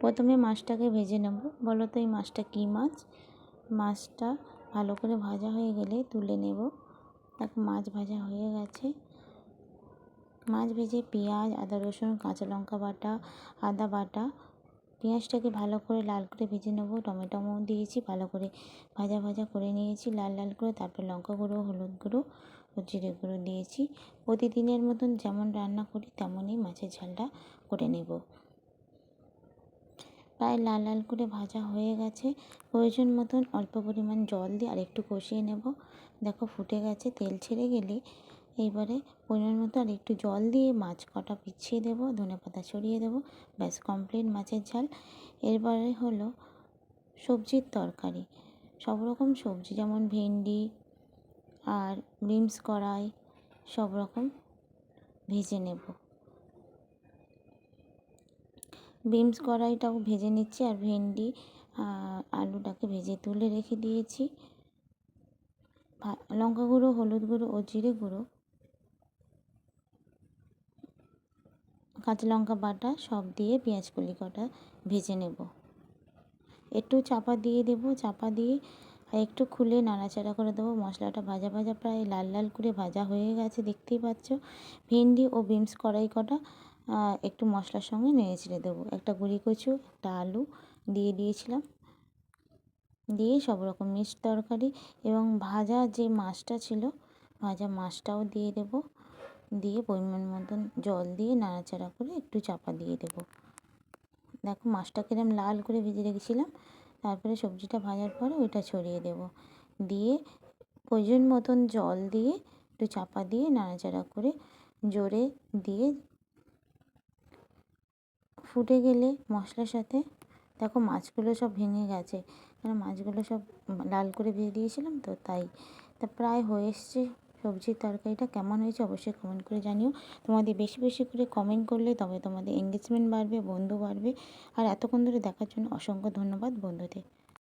প্রথমে মাছটাকে ভেজে নেব। বলো তো এই মাছটা কী মাছ? মাছটা ভালো করে ভাজা হয়ে গেলে তুলে নেব। এক মাছ ভাজা হয়ে গেছে। মাছ ভেজে পেঁয়াজ, আদা, রসুন, কাঁচা লঙ্কা বাটা, আদা বাটা, পেঁয়াজটাকে ভালো করে লাল করে ভেজে নেব। টমেটো দিয়েছি, ভালো করে ভাজা ভাজা করে নিয়েছি। লাল লাল করে তারপর লঙ্কা গুঁড়ো, হলুদ গুঁড়ো ও জিরে গুঁড়ো দিয়েছি। প্রতিদিনের মতন যেমন রান্না করি, তেমনই মাছের ঝালটা করে নেব। প্রায় লাল লাল করে ভাজা হয়ে গেছে। প্রয়োজন মতন অল্প পরিমাণ জল দিয়ে আর একটু কষিয়ে নেব। দেখো ফুটে গেছে, তেল ছেড়ে গেলে। এইবারে পরিমাণ মতো আর একটু জল দিয়ে মাছ কটা পিছিয়ে দেবো, ধনে পাতা ছড়িয়ে দেবো, ব্যাস কমপ্লিট মাছের ঝাল। এরপরে হলো সবজির তরকারি। সব রকম সবজি যেমন ভেন্ডি আর বিনস কড়াই সব রকম ভেজে নেব। বিনস কড়াইটাও ভেজে নিচ্ছি আর ভেন্ডি আলুটাকে ভেজে তুলে রেখে দিয়েছি। লঙ্কা গুঁড়ো, হলুদ গুঁড়ো ও জিরে গুঁড়ো। কাঁচা লঙ্কা বাটা সব দিয়ে পেঁয়াজ কলি কটা ভেজে নেব। একটু চাপা দিয়ে দেব, চাপা দিয়ে একটু খুলে নাড়াচাড়া করে দেবো। মশলাটা ভাজা ভাজা প্রায় লাল লাল করে ভাজা হয়ে গেছে, দেখতেই পাচ্ছ। ভেন্ডি ও বিনস কড়াই কটা একটু মশলার সঙ্গে নেড়ে ছেড়ে দেবো। একটা গুঁড়ি কচু, একটা আলু দিয়ে দিয়েছিলাম। দিয়ে সব রকম মিক্সড তরকারি এবং ভাজা যে মাছটা ছিল, ভাজা মাছটাও দিয়ে দেবো। দিয়ে পরিমাণ মতন জল দিয়ে নাড়াচাড়া করে একটু চাপা দিয়ে দেবো। দেখো মাছটা কিরম লাল করে ভেজে রেখেছিলাম। তারপরে সবজিটা ভাজার পরে ওইটা ছড়িয়ে দেবো। দিয়ে প্রয়োজন মতন জল দিয়ে একটু চাপা দিয়ে নাড়াচাড়া করে জোরে দিয়ে ফুটে গেলে মশলার সাথে দেখো মাছগুলো সব ভেঙে গেছে। কারণ মাছগুলো সব লাল করে ভেজে দিয়েছিলাম তো তাই। তা প্রায় হয়ে এসছে সবজির তরকারিটা। কেমন হয়েছে অবশ্যই কমেন্ট করে জানিও। তোমাদের বেশি বেশি করে কমেন্ট করলে তবে তোমাদের এঙ্গেজমেন্ট বাড়বে, বন্ধু বাড়বে। আর এতক্ষণ ধরে দেখার জন্য অসংখ্য ধন্যবাদ বন্ধুদের।